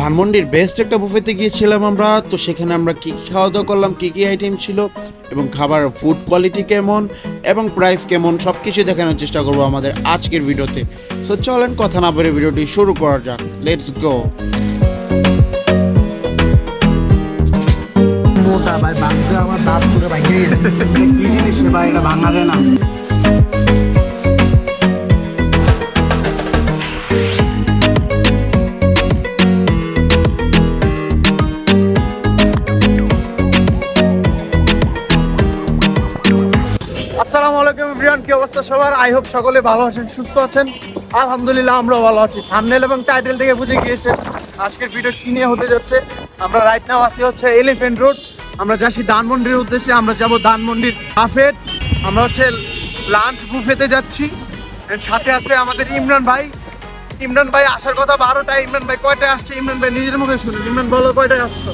ধানমন্ডির বেস্ট একটা বুফেতে গিয়েছিলাম আমরা, তো সেখানে আমরা কী কী খাওয়া দাওয়া করলাম, কী কী আইটেম ছিল এবং খাবার ফুড কোয়ালিটি কেমন এবং প্রাইস কেমন সব কিছু দেখানোর চেষ্টা করব আমাদের আজকের ভিডিওতে। সো চলেন কথা না বলে ভিডিওটি শুরু করা যাক। লেটস গো মোটা ভাই ভাঙতে আমার দাঁত পুরো কি জিনিস ভাই? এটা না। কি অবস্থা সবার? আই হোপ সকলে ভালো আছেন সুস্থ আছেন। আলহামদুলিল্লাহ আমরাও ভালো আছি। থামনেল এবং টাইটেল থেকে বুঝে গিয়েছেন আজকের ভিডিও কি নিয়ে হতে যাচ্ছে। আমরা রাইট নাও আসি হচ্ছে এলিফেন্ট রোড আমরা যাচ্ছি ধানমন্ডির উদ্দেশ্যে আমরা যাব ধানমন্ডির বাফেট আমরা হচ্ছে লাঞ্চ বুফেতে যাচ্ছি। সাথে আছে আমাদের ইমরান ভাই। ইমরান ভাই আসার কথা বারোটায়। ইমরান ভাই কয়টায় আসছে? ইমরান ভাই নিজের মুখে শুনুন। ইমরান বলো কয়টায় আসছো?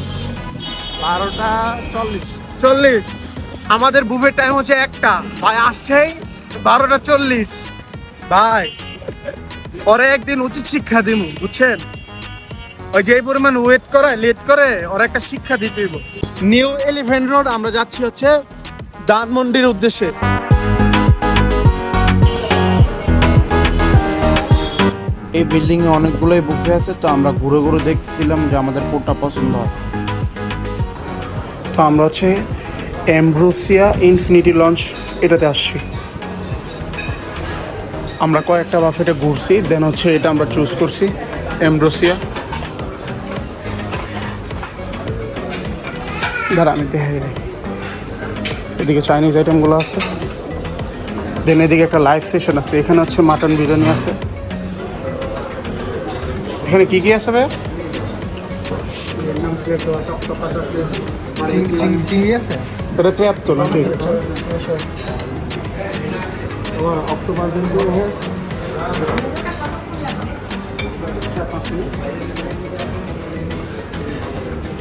বারোটা চল্লিশ। চল্লিশ। আমাদের বুফের টাইম হচ্ছে একটা। ভাই আসছেই বারোটা চল্লিশ। ভাই পরে একদিন উচিত শিক্ষা দিব বুঝছেন? ওই যে পরিমাণ ওয়েট করে লেট করে ওর একটা শিক্ষা দিতে হইব। নিউ এলিফেন্ট রোড আমরা যাচ্ছি হচ্ছে ধানমন্ডির উদ্দেশ্যে। এই বিল্ডিংয়ে অনেকগুলোই বুফে আছে তো আমরা ঘুরে ঘুরে দেখতেছিলাম যে আমাদের কোনটা পছন্দ হয়। তো আমরা হচ্ছে এমব্রোসিয়া ইনফিনিটি লঞ্চ এটাতে আসছি। আমরা কয়েকটা বাফেটে ঘুরছি দেন হচ্ছে এটা আমরা চুজ করছি এমব্রোসিয়া দাঁড়া আমি দেখে এদিকে চাইনিজ আইটেমগুলো আছে। দেন এদিকে একটা লাইভ সেশন আছে এখানে হচ্ছে মাটন বিরিয়ানি আছে। এখানে কি কি আছে ভাই এটা ট্র্যাপ তো নাকি?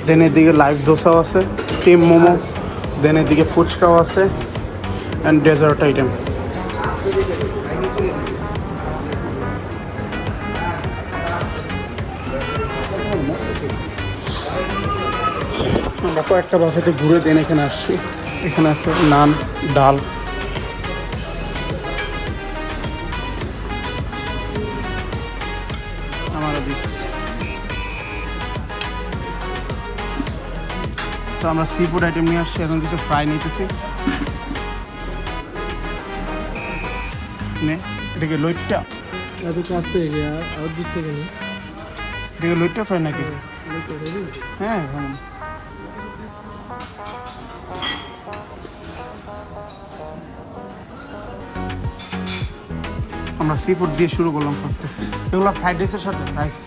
দেন এদিকে লাইভ দোসাও আছে স্টিম মোমো দেন এদিকে ফুচকাও আছে অ্যান্ড ডেজার্ট আইটেম আমরা কয়েকটা বাফেতে ঘুরে দেন এখানে আসছি। এখানে আছে নান, ডাল। তো আমরা সি ফুড আইটেম নিয়ে আসছি এখন কিছু ফ্রাই নিতেছি। নে এটাকে লইটটা। এত কাছ থেকে আর দিক থেকে এটাকে লইটটা ফ্রাই নাকি? হ্যাঁ ভালো আমরা সি ফুড দিয়ে শুরু করলাম ফার্স্টে এগুলো ফ্রাইড রাইসের সাথে রাইস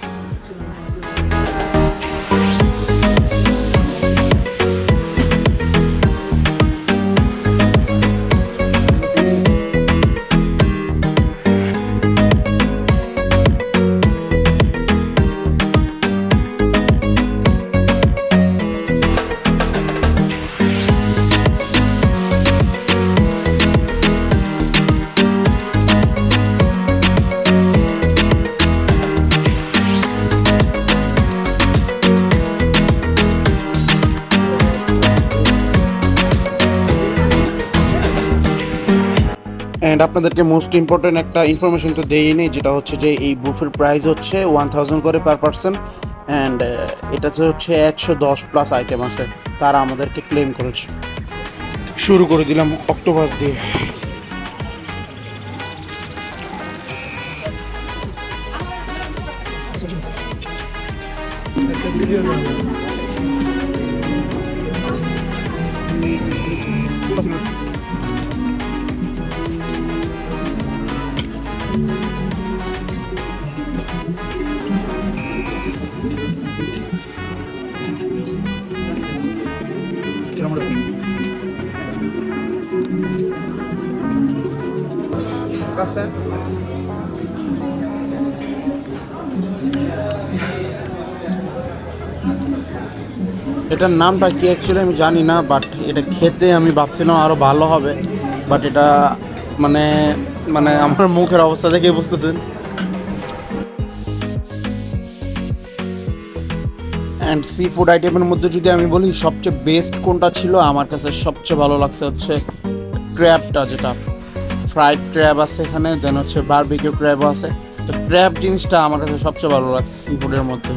অ্যান্ড আপনাদেরকে মোস্ট ইম্পর্টেন্ট একটা ইনফরমেশন তো দেই নেই, যেটা হচ্ছে যে এই বুফের প্রাইস হচ্ছে ওয়ান থাউজেন্ড করে পার পার্সন অ্যান্ড এটাতে হচ্ছে একশো দশ প্লাস আইটেম আছে, তারা আমাদেরকে ক্লেম করেছে। শুরু করে দিলাম অক্টোবর দিয়ে। এটার নামটা কি অ্যাকচুয়ালি আমি জানি না বাট এটা খেতে আমি ভাবছিলাম আরও ভালো হবে বাট এটা মানে মানে আমার মুখের অবস্থা দেখে বুঝতেছেন। অ্যান্ড সি ফুড আইটেমের মধ্যে যদি আমি বলি, সবচেয়ে বেস্ট কোনটা ছিল? আমার কাছে সবচেয়ে ভালো লাগছে হচ্ছে ক্র্যাবটা যেটা। ফ্রাইড ক্র্যাব আছে এখানে দেন হচ্ছে বারবিকিউ ক্র্যাবও আছে। তো ক্র্যাব জিনিসটা আমার কাছে সবচেয়ে ভালো লাগছে সি ফুডের মধ্যে।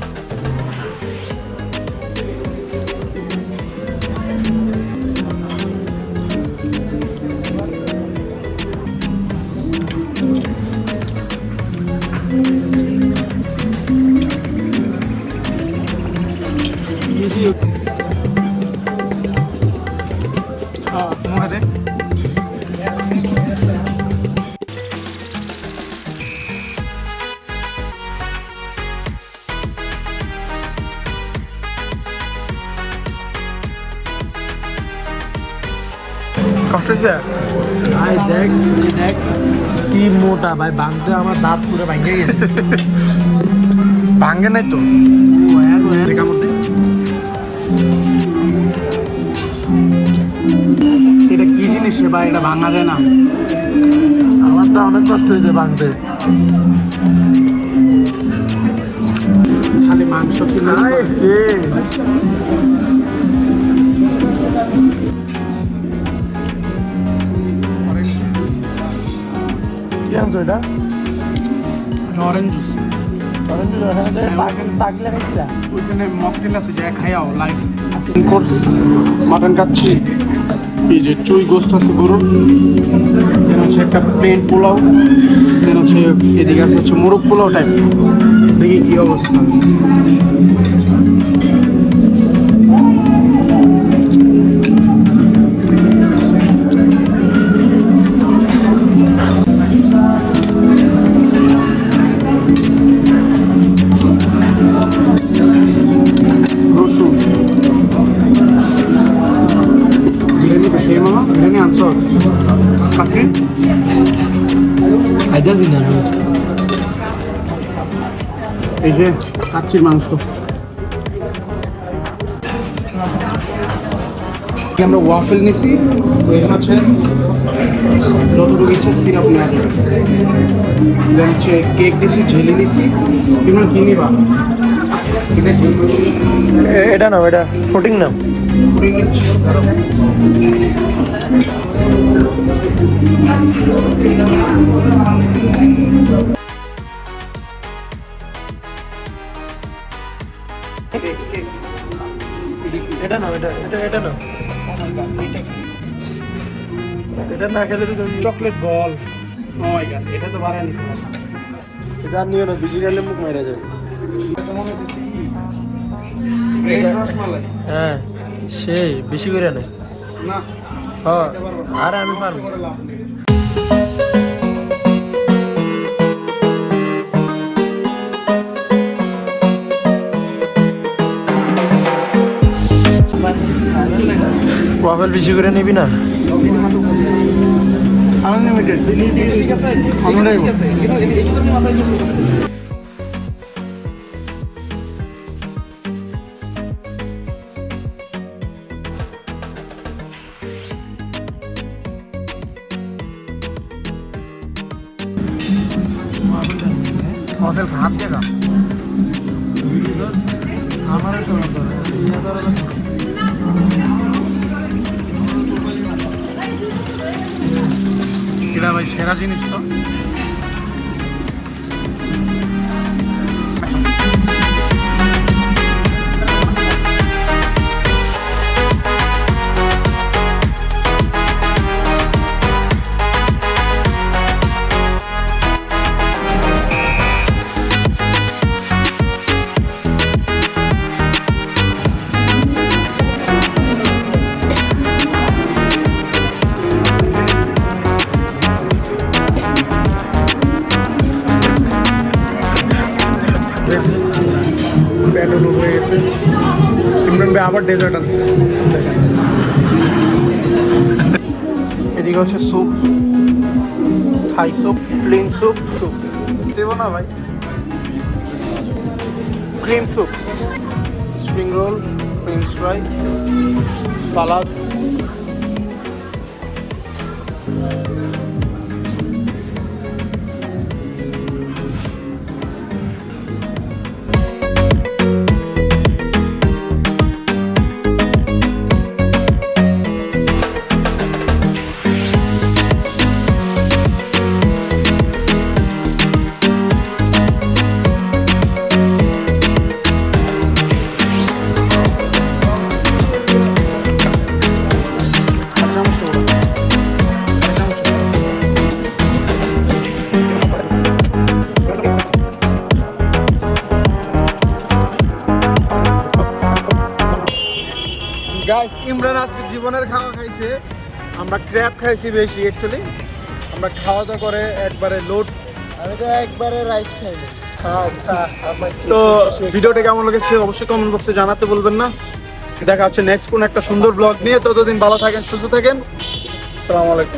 মুখে দে কষ্ট হয়েছে ভাই দেখ এই দেখ কি মোটা ভাই ভাঙতে আমার দাঁত পুরো ভাঙে গেছে। ভাঙ্গে নাই তো? এটা কি জিনিস রে ভাই? এটা ভাঙা যায় না। আমার তো অনেক কষ্ট হয়েছে ভাঙতে। খালি মাংস কিনে কি আনছো এটা? অরেঞ্জ জুস তাক লাগাইছিলা ওইখানে মকটেল আছে যা খাইয়াও লাইভ কোর্স মাটন খাচ্ছি। এই যে চুই গোস্ট আছে গরুর। দেন হচ্ছে একটা প্লেন পোলাও। দেন হচ্ছে এদিকে আছে হচ্ছে মোরগ পোলাও টাইপ দেখি কি অবস্থা। খাইতেছি না আমি এই যে কাচ্চির মাংস। আমরা ওয়াফেল নিছি, তো এখানে হচ্ছে যতটুকু ইচ্ছে সিরাপ নেওয়া হচ্ছে কেক নিছি, ঝেলি নিছি তুমি কি নিবা? এটা নাও এটা ফোটিং নাও। এটা নাও এটা এটা এটা নাও। এটা না খেলে তো চকলেট বল। ও মাই গড এটা তো বাড়া নিতে হবে জান নিও না বেশি খেলে মুখ মেরে যাবে। এটা মনে হচ্ছে হ্যাঁ। সেই বেশি করে নেই হ্যাঁ। আর আমি পারব। ওয়াফেল বেশি করে নিবি না? আনলিমিটেড ঠিক হোটেল হাত দিয়ে ভাই সেরা জিনিস তো। ভাই আবার ডেজার্ট আছে এদিকে হচ্ছে soup Thai soup plain soup soup দেব না ভাই। Cream soup spring roll French fry salad Imran আজকে জীবনের খাওয়া খাইছে। আমরা ক্র্যাব খাইছি বেশি অ্যাকচুয়ালি আমরা খাওয়া দাওয়া করে একবারে লোড আমি তো একবারে রাইস খাই তো ভিডিওটা কেমন লেগেছে অবশ্যই কমেন্ট বক্সে জানাতে বলবেন না। দেখা হচ্ছে নেক্সট কোন একটা সুন্দর ব্লগ নিয়ে। ততদিন ভালো থাকেন, সুস্থ থাকেন। আসসালামু আলাইকুম।